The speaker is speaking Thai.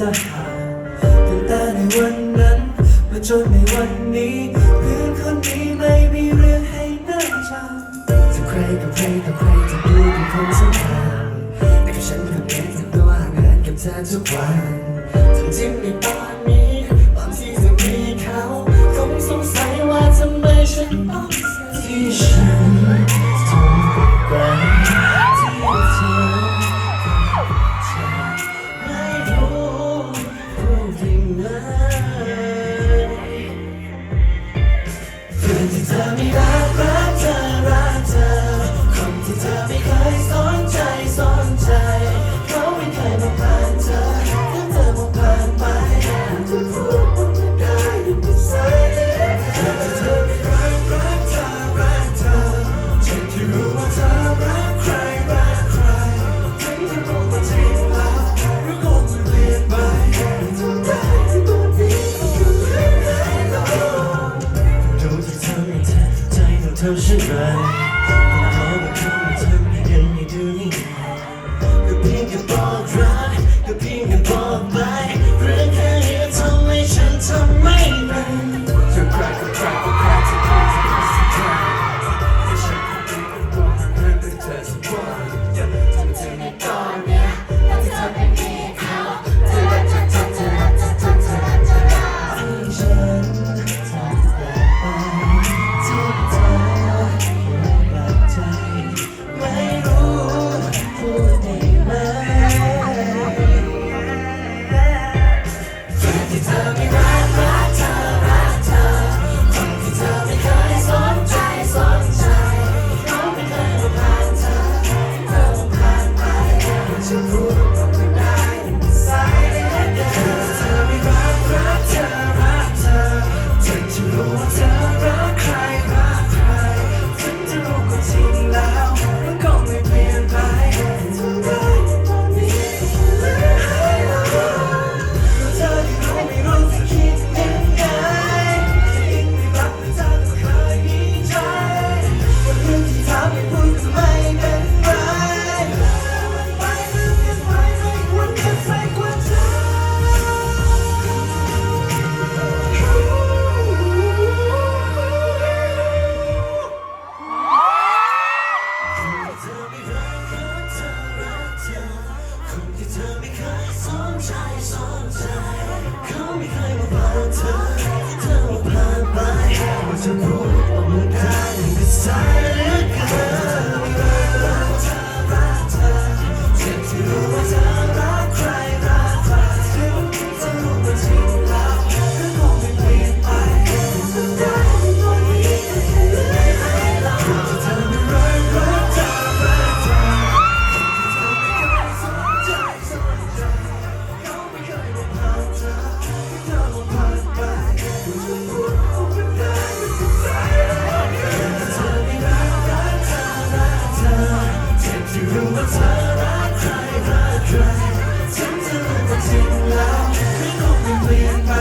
สหาตั้งแต่ในวันนั้น มาจนในวันนี้เพื่อนคนนี้ไม่มีเรื่องให้น่าจำจะใครก็บใครต่ใครจะดูเป็นคนสำคัญแต่กัฉันก็เป็นตัวงานกับเธอทุกวันทั้งที่ในตอนนี้ zamira sen Kalktın Come behind my blind, can't รู้ว่าเธอรักใครรักใครฉันจะรู้ว่าจริงแล้วไม่คงเปลี่ยนไป